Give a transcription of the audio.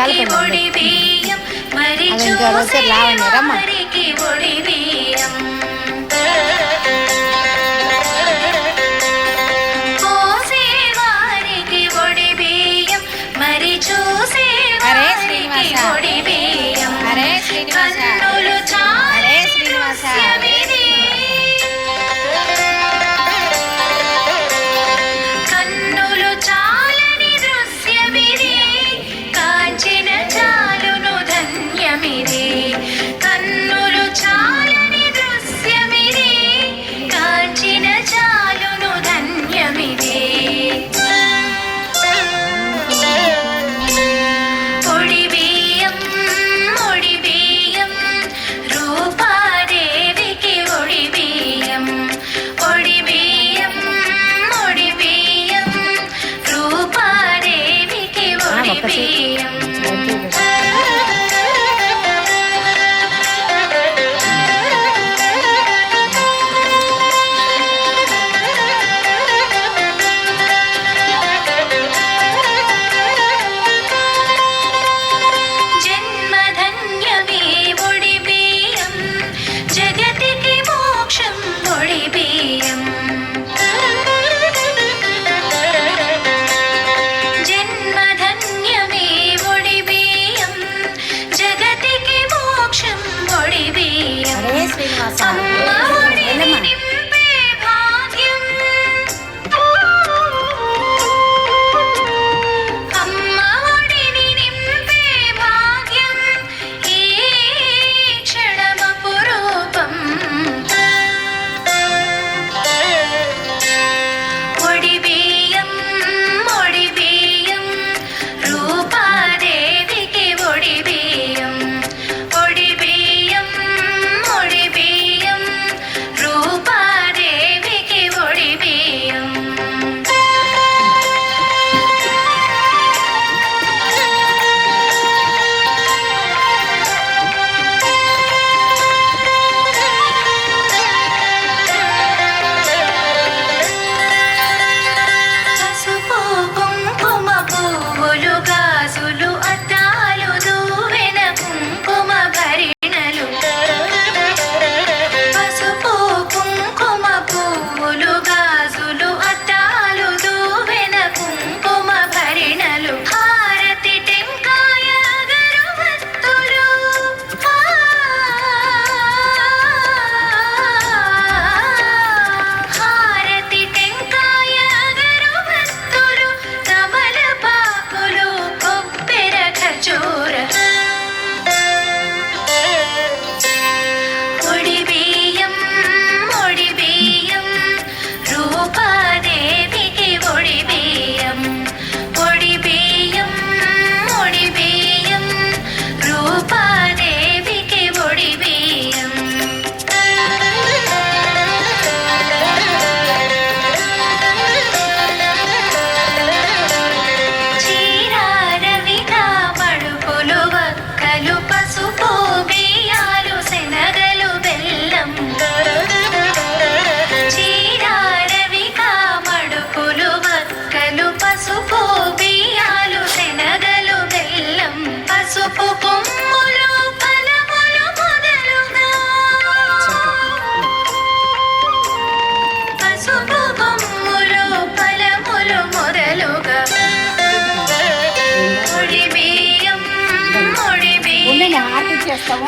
കലപ്പുന്നുണ്ട് അതെനിക്ക് ഓർമ്മ ശരിയാവുന്നേരമ്മ casi చేస్తాము